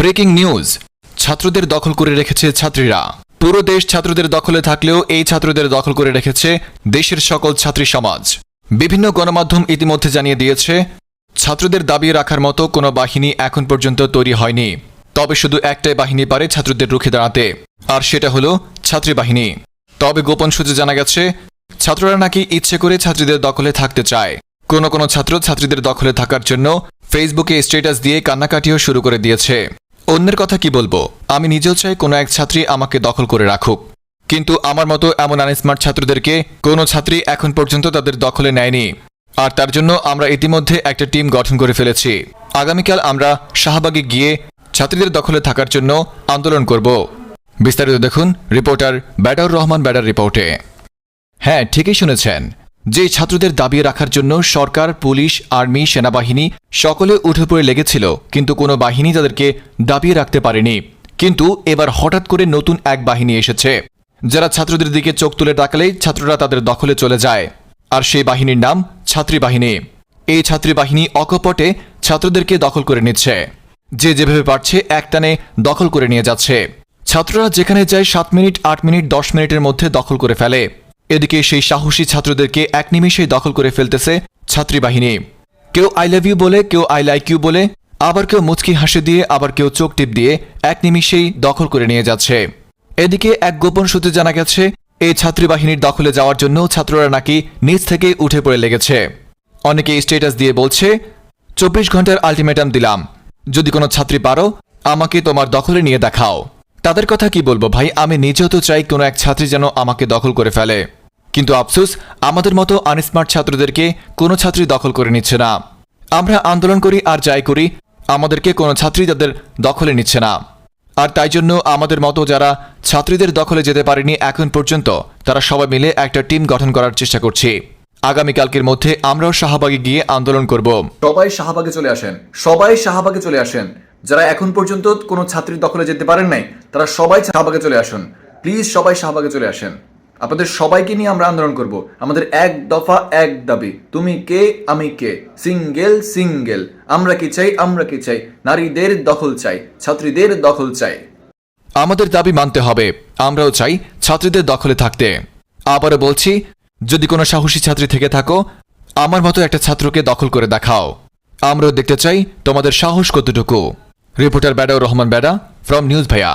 Breaking news. ছাত্রদের দখল করে রেখেছে ছাত্রীরা। পুরো দেশ ছাত্রদের দখলে থাকলেও এই ছাত্রদের দখল করে রেখেছে দেশের সকল ছাত্রী সমাজ। বিভিন্ন গণমাধ্যম ইতিমধ্যে জানিয়ে দিয়েছে, ছাত্রদের দাবি রাখার মতো কোনো বাহিনী এখন পর্যন্ত তৈরি হয়নি। তবে শুধু একটাই বাহিনী পারে ছাত্রদের রুখে দাঁড়াতে, আর সেটা হলো ছাত্রী বাহিনী। তবে গোপন সূত্রে জানা গেছে, ছাত্ররা নাকি ইচ্ছে করে ছাত্রীদের দখলে থাকতে চায়। কোনো কোনো ছাত্র ছাত্রীদের দখলে থাকার জন্য ফেসবুকে স্ট্যাটাস দিয়ে কান্নাকাটিও শুরু করে দিয়েছে। অন্যের কথা কি বলব? আমি নিজেও চাই কোনো এক ছাত্রী আমাকে দখল করে রাখুক। কিন্তু আমার মতো এমন আনস্মার্ট ছাত্রদেরকে কোনো ছাত্রী এখন পর্যন্ত তাদের দখলে নেয়নি। আর তার জন্য আমরা ইতিমধ্যে একটা টিম গঠন করে ফেলেছি। আগামীকাল আমরা শাহবাগে গিয়ে ছাত্রীদের দখলে থাকার জন্য আন্দোলন করব। বিস্তারিত দেখুন রিপোর্টার ব্যাটার রহমান ব্যাটার রিপোর্টে। হ্যাঁ ঠিকই শুনেছেন। যে ছাত্রদের দাবিয়ে রাখার জন্য সরকার, পুলিশ, আর্মি, সেনাবাহিনী সকলে উঠে পড়ে লেগেছিল, কিন্তু কোনো বাহিনী তাদেরকে দাবিয়ে রাখতে পারেনি। কিন্তু এবার হঠাৎ করে নতুন এক বাহিনী এসেছে। যারা ছাত্রদের দিকে চোখ তুলে তাকালেই ছাত্ররা তাদের দখলে চলে যায়। আর সেই বাহিনীর নাম ছাত্রী বাহিনী। এই ছাত্রী বাহিনী অকপটে ছাত্রদেরকে দখল করে নিচ্ছে। যে যেভাবে পারছে একটানে দখল করে নিয়ে যাচ্ছে। ছাত্ররা যেখানে যায় সাত মিনিট, আট মিনিট, দশ মিনিটের মধ্যে দখল করে ফেলে। এদিকে সেই সাহসী ছাত্রদেরকে এক নিমিষেই দখল করে ফেলতেছে ছাত্রী বাহিনী কেউ আই লাভ ইউ বলে, কেউ আই লাইক ইউ বলে, আবার কেউ মুচকি হাসি দিয়ে, আবার কেউ চোখ টিপ দিয়ে এক নিমিষেই দখল করে নিয়ে যাচ্ছে। এদিকে এক গোপন সূত্রে জানা গেছে, এই ছাত্রী বাহিনীর দখলে যাওয়ার জন্য ছাত্ররা নাকি নিজ থেকে উঠে পড়ে লেগেছে। অনেকে স্ট্যাটাস দিয়ে বলছে, চব্বিশ ঘণ্টার আলটিমেটাম দিলাম। যদি কোনো ছাত্রী পারো, আমাকে তোমার দখলে নিয়ে দেখাও। তাদের কথা কি বলব ভাই? আমি নিজেও তো চাই কোনো এক ছাত্রী যেন আমাকে দখল করে ফেলে। কিন্তু আফসোস, আমাদের মতো আনস্মার্ট ছাত্রদেরকে কোনো ছাত্রী দখল করে নিচ্ছে না। আমরা আন্দোলন করি আর যাই করি, আমাদেরকে কোনো ছাত্রী তাদের দখলে নিচ্ছে না। আর তাই জন্য আমাদের মতো যারা ছাত্রীদের দখলে যেতে পারেনি এখন পর্যন্ত, তারা সবাই মিলে একটা টিম গঠন করার চেষ্টা করছি। আগামীকালকের মধ্যে আমরাও শাহবাগে গিয়ে আন্দোলন করব। সবাই শাহবাগে চলে আসেন। সবাই শাহবাগে চলে আসেন। যারা এখন পর্যন্ত কোনো ছাত্রীর দখলে যেতে পারেন নাই, তারা সবাই শাহবাগে চলে আসুন। প্লিজ সবাই শাহবাগে চলে আসেন। আপনাদের সবাইকে নিয়ে আমরা আন্দোলন করব। আমাদের এক দফা, এক দাবি। তুমি কে, আমি কে? Single single. আমরা কি চাই, আমরা কি চাই? নারীদের দখল চাই, ছাত্রীদের দখল চাই। আমাদের দাবি মানতে হবে। আমরাও চাই ছাত্রীদের দখলে থাকতে। আবারও বলছি, যদি কোনো সাহসী ছাত্রী থেকে থাকো, আমার মতো একটা ছাত্রকে দখল করে দেখাও। আমরাও দেখতে চাই তোমাদের সাহস কতটুকু। রিপোর্টার ব্যাডা রহমান ব্যাডা, ফ্রম নিউজ ভাইয়া।